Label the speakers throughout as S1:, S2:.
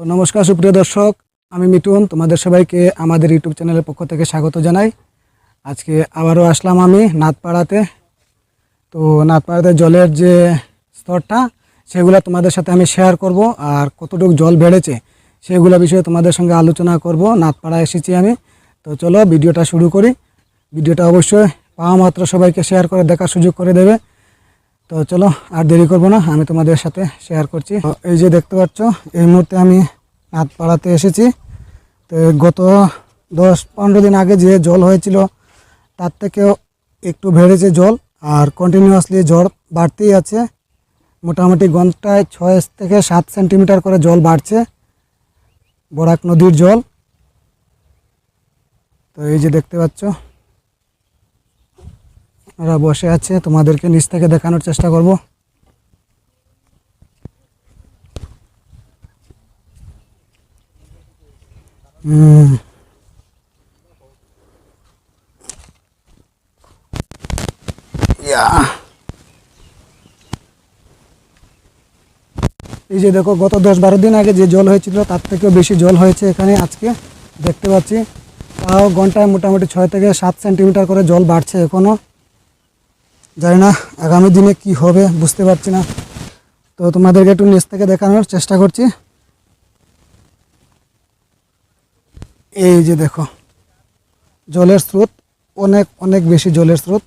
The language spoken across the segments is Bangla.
S1: তো নমস্কার, সুপ্রিয় দর্শক। আমি মিটুন তোমাদের সবাইকে আমাদের ইউটিউব চ্যানেলের পক্ষ থেকে স্বাগত জানাই। আজকে আবারও আসলাম আমি নাথপাড়াতে। তো নাথপাড়াতে জলের যে স্তরটা, সেগুলো তোমাদের সাথে আমি শেয়ার করব আর কতটুকু জল বেড়েছে, সেগুলো বিষয়ে তোমাদের সঙ্গে আলোচনা করব। নাথপাড়া এসেছি আমি। তো চলো ভিডিওটা শুরু করি। ভিডিওটা অবশ্যই পাওয়া মাত্র সবাইকে শেয়ার করে, দেখার সুযোগ করে দেবে। তো চলো আর দেরি করব না, আমি তোমাদের সাথে শেয়ার করছি। এই যে দেখতে পাচ্ছ, এই মুহূর্তে আমি নাথপাড়াতে এসেছি। তো গত দশ পনেরো দিন আগে যে জল হয়েছিল, তার থেকেও একটু বেড়েছে জল আর কন্টিনিউয়াসলি জল বাড়তেই আছে। মোটামুটি ঘন্টায় ছয় থেকে সাত সেন্টিমিটার করে জল বাড়ছে, বরাক নদীর জল। তো এই যে দেখতে পাচ্ছ ওরা বসে আছে, তোমাদেরকে নিচ থেকে দেখানোর চেষ্টা করব। এই যে দেখো, গত দশ বারো দিন আগে যে জল হয়েছিল, তার থেকেও বেশি জল হয়েছে এখানে আজকে, দেখতে পাচ্ছি। তাও ঘন্টায় মোটামুটি ছয় থেকে সাত সেন্টিমিটার করে জল বাড়ছে এখনও জানি না আগামী দিনে কি হবে, বুঝতে পারছি না। তো তোমাদেরকে একটু নিচ থেকে দেখানোর চেষ্টা করছি। এই যে দেখো, জলের স্রোত, অনেক অনেক বেশি জলের স্রোত।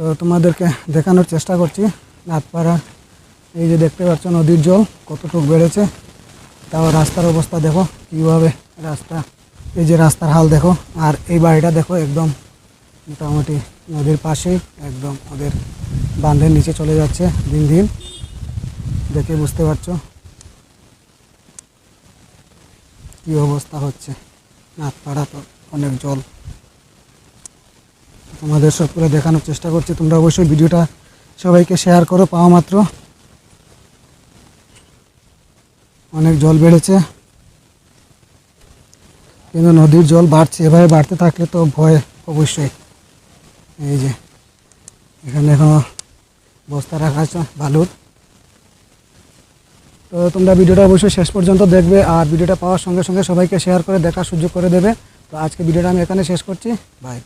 S1: তো তোমাদেরকে দেখানোর চেষ্টা করছি নাথপাড়া এই যে দেখতে পাচ্ছ নদীর জল কতটুকু বেড়েছে, তাও রাস্তার অবস্থা দেখো, কীভাবে রাস্তা, এই যে রাস্তার হাল দেখো, আর এই বাড়িটা দেখো একদম মোটামুটি নদীর পাশেই, একদম ওদের বাঁধের নিচে চলে যাচ্ছে দিন দিন, দেখে বুঝতে পারছ কী অবস্থা হচ্ছে। নাথপাড়া তো অনেক জল। তোমাদের সব করে দেখানোর চেষ্টা করছি। তোমরা অবশ্যই ভিডিওটা সবাইকে শেয়ার করো, পাওয়া মাত্র। অনেক জল বেড়েছে। কিন্তু নদীর জল বাড়ছে, এভাবে বাড়তে থাকলে তো ভয় অবশ্যই। এই যে, এখানে এখনও বস্তা রাখা আছে, বালুর। তো তোমরা ভিডিওটা অবশ্যই শেষ পর্যন্ত দেখবে আর ভিডিওটা পাওয়ার সঙ্গে সঙ্গে সবাইকে শেয়ার করে দেখার সুযোগ করে দেবে। তো আজকে ভিডিওটা আমি এখানে শেষ করছি। বাই